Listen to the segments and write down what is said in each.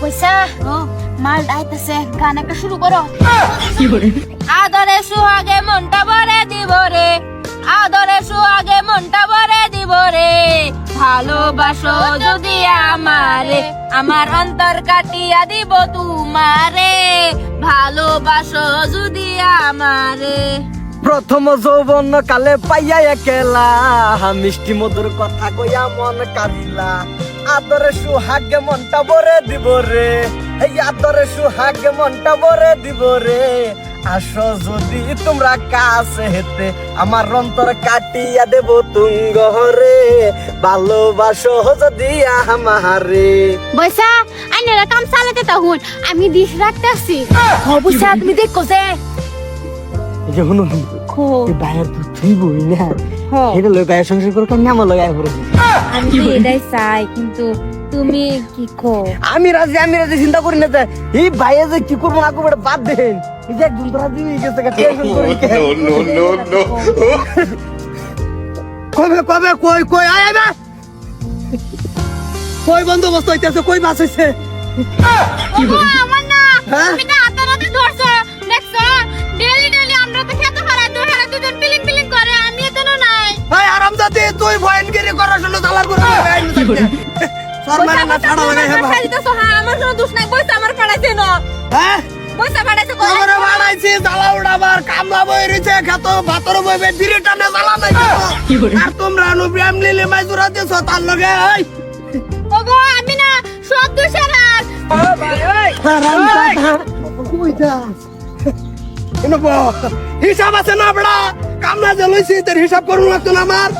পয়সা মাল ডাইতেছে গান একটা শুরু করো। আদরে সুহাগে মনটা ভরে দিব রে। আদরে সুহাগে মনটা ভরে দিব রে। ভালোবাসো যদি আমারে আমার অন্তর কাটিয়া দিব তোমারে। ভালোবাসো যদি আমারে। প্রথম যৌবন কালে পাইয়া একেলা মিষ্টি মধুর কথা কইয়া মন কাঁদিলা। আদরে সুহাগে মনটা ভরে দিব রে। এই আদরে সুহাগে মনটা ভরে দিব রে। আসো যদি তোমরা কাছে হেতে আমার অন্তর কাটিয়া দেব তুঙ্গ রে ভালোবাসো যদি আমারে। পয়সা আইনারা কাম চালাতে তখন আমি দিশ রাখতেছি। হ পয়সা তুমি দেখো যে এই যে শুনুন। খো এই বাইরের দুধ তুই বই না হ্যাঁ। এটা লই বাইরের সংসার করে কেমন আমার লগাই পড়ে আমি তো এটাই চাই কিন্তু তুমি কি কো আমি রাজি আমি রাজি চিন্তা করি না এই ভাইয়ে যে কি করব না করব বাদ দেন এই যে একজন তোরা দিয়ে গেছে টেনশন করি কবে কবে কই কই আয় আয়। কই বন্দোবস্ত হইতেছে কই বাস হইছে আমার না হ্যাঁ? তুমি না হাতে হাতে ধরছো দেখছ ভয়নগিরি করার জন্য দালার করে সর না ছাড়া লাগাই হেবা হ্যাঁ আমার কোনো দোষ নাই পয়সা আমার পাঠাইছে না। হ্যাঁ? তোমরা বাড়াইছি উড়াবার কামলা বই রয়েছে খাত ভাতর বইবে বিড়ি টানে জ্বালা নাই আর তোমরা নু প্রেম লিলে মাইজুরা দিছো তার লগে এই। ওগো আমি না সব দোষের আর হিসাব আছে না বড়া? কামনা যে লইছি তোর হিসাব করুন লাগতো না আমার।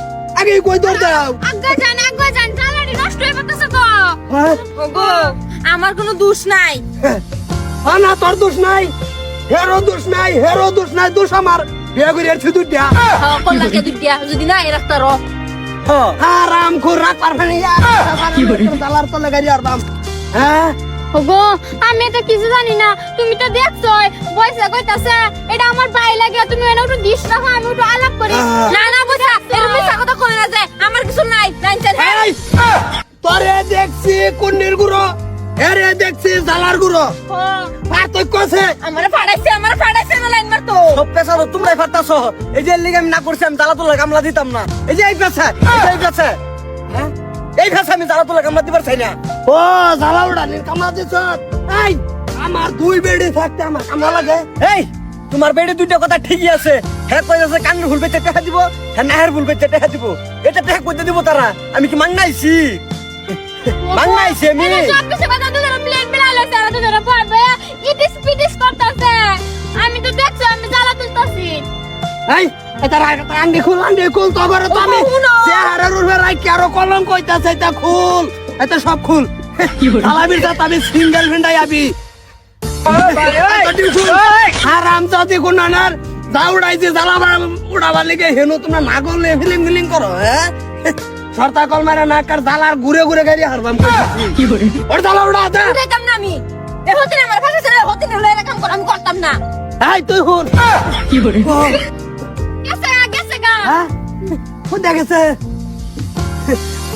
আগে কই দর দাও। আজ্ঞা জান আজ্ঞা জান জ্বালানি নষ্ট হয়ে পড়তেছে তো। হ্যাঁ? ওগো আমার কোনো দোষ নাই। আ না তোর দোষ নাই। হেরো দোষ নাই হেরো দোষ নাই দোষ আমার। বিয়ে করে দুধ দিয়া। কল্লাকে দুটিয়া যদি না এ রাখতার আরাম খুর রাখ পারবে না দালার তো লাগাই আর দাম। হ্যাঁ? ওগো আমি তো কিছু জানি না। তুমি তো দেখছ পয়সা কইতাছে এটা আমার ভাই লাগে তুমি এনে একটু দিস রাখো আমি একটু আলাপ করি। না না বুঝা এরকম দেখছি কুন্ডির গুড়ো। এরে দেখছি জালার গুড়ো। পার্থক্য আছে আমার ফাড়াইছে আমার ফাড়াইছে না লাইন মারতো। সব পেশা তো তোমরাই ফাটাছো এই যে লিগে আমি না করছি আমি জ্বালা তোলা কামলা দিতাম না। এই যে এই পেশা এই যে এই পেশা হ্যাঁ? এই পেশা আমি জ্বালা তোলা কামলা দিবার চাই না। ও জ্বালা উড়ানির কামলা দিছ? এই আমার দুই বেডি থাকতে আমার কামলা লাগে। এই তোমার বেডি দুইটা কথা ঠিকই আছে। হ্যাঁ কই আছে কান্নের ভুল পেতে টেহা দিব হ্যাঁ নাহের ভুল পেতে টেহা দিব। এটা টেহা কইতে দিব তারা। আমি কি মাংনাইছি? মাংনাইছি আমি সব কিছু কথা তো যারা প্লেন বেলাইলে তারা তো যারা পড়বে ইটিস পিটিস করতেছে। আমি তো দেখছ আমি জ্বালা তুলতাছি। এই এটা রাইটা আন্ডি খুল আন্ডি খুল তো করে তো আমি চেহারার উপরে রাই কারও কলম কইতাছে এটা খুল এটা সব খুল। আলাবির সাথে আমি সিঙ্গেল ফ্রেন্ডাই আবি। আরাম চাতে গুনানার দাউড়াইছে জ্বালাবা উড়াবার লিগে হেনু তোমরা না করলে ফিলিং ফিলিং করো হ্যাঁ? সরতা কল মারা নাকার জালার ঘুরে ঘুরে গাড়ি হারবাম কি করে? ওর জালা উড়া দে। দেখাম না আমি। এ হতে না আমার ফাঁসে ছেড়ে হতে না লয়ে কাম কর আমি করতাম না। এই তুই হুন। কি করে? গেছে গা গেছে গা। হ্যাঁ? কোথায় গেছে।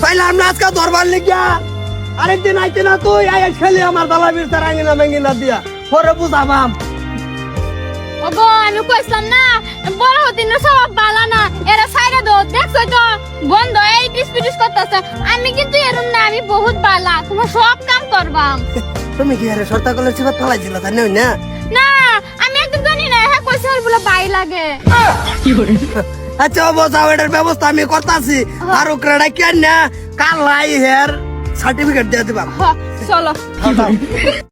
পাইলাম না আজকে দরবার লিখিয়া আরেকদিন আইতে না তুই আই খেলি আমার দালাবির তার আঙ্গিনা মেঙ্গিনা দিয়া। পরে বুঝাবাম। ওগো আমি কইছিলাম না বড় হতিন সব বালা না। এরা সাইডে দো দেখছ তো বন্ধ করতেছে আমি কিন্তু এরম না আমি বহুত বালা তোমার সব কাম করবাম। তুমি কি আরে সর্তা কলের তাই নই না? না আমি একদম জানি না হ্যাঁ কইছে আর বলে বাই লাগে। আচ্ছা বসাও এটার ব্যবস্থা আমি করতাছি। আর ক্রেডা কেন না কাল লাই হেয়ার সার্টিফিকেট দিয়ে দিবা। চলো।